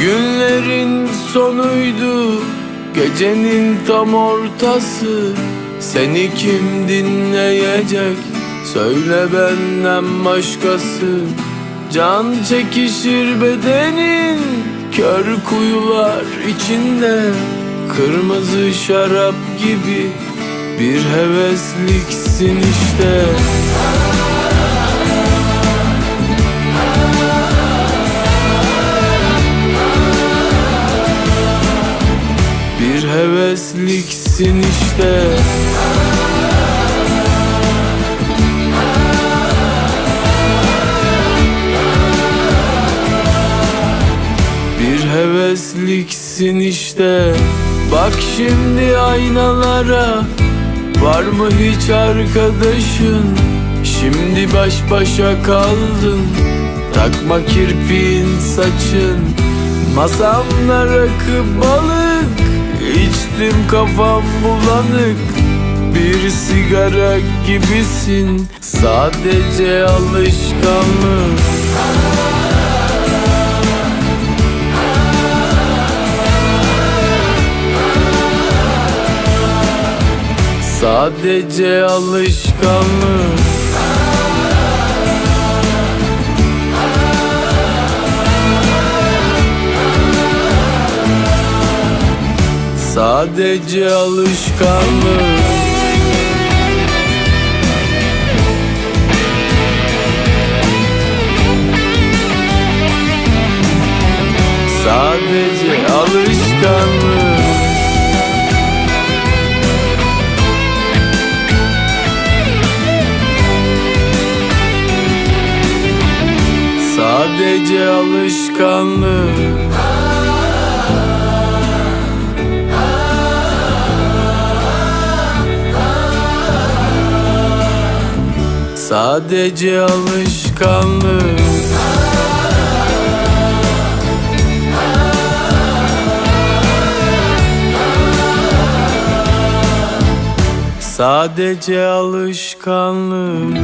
Günlerin sonuydu Gecenin tam ortası. Seni kim dinleyecek? Söyle benden başkası. Can çekişir bedenin Kör kuyular içinde. Kırmızı şarap gibi Bir hevesliksin işte Bir hevesliksin işte. Bir hevesliksin işte. Bak şimdi aynalara. Var mı hiç arkadaşın? Şimdi baş başa kaldın. Takma kirpiğin saçın. Masamda rakı İçtim kafam bulanık Bir sigara gibisin. Sadece alışkanlık. Sadece alışkanlık Sadece alışkanlık. Sadece alışkanlık. Sadece alışkanlık Sadece alışkanlık. Sadece alışkanlık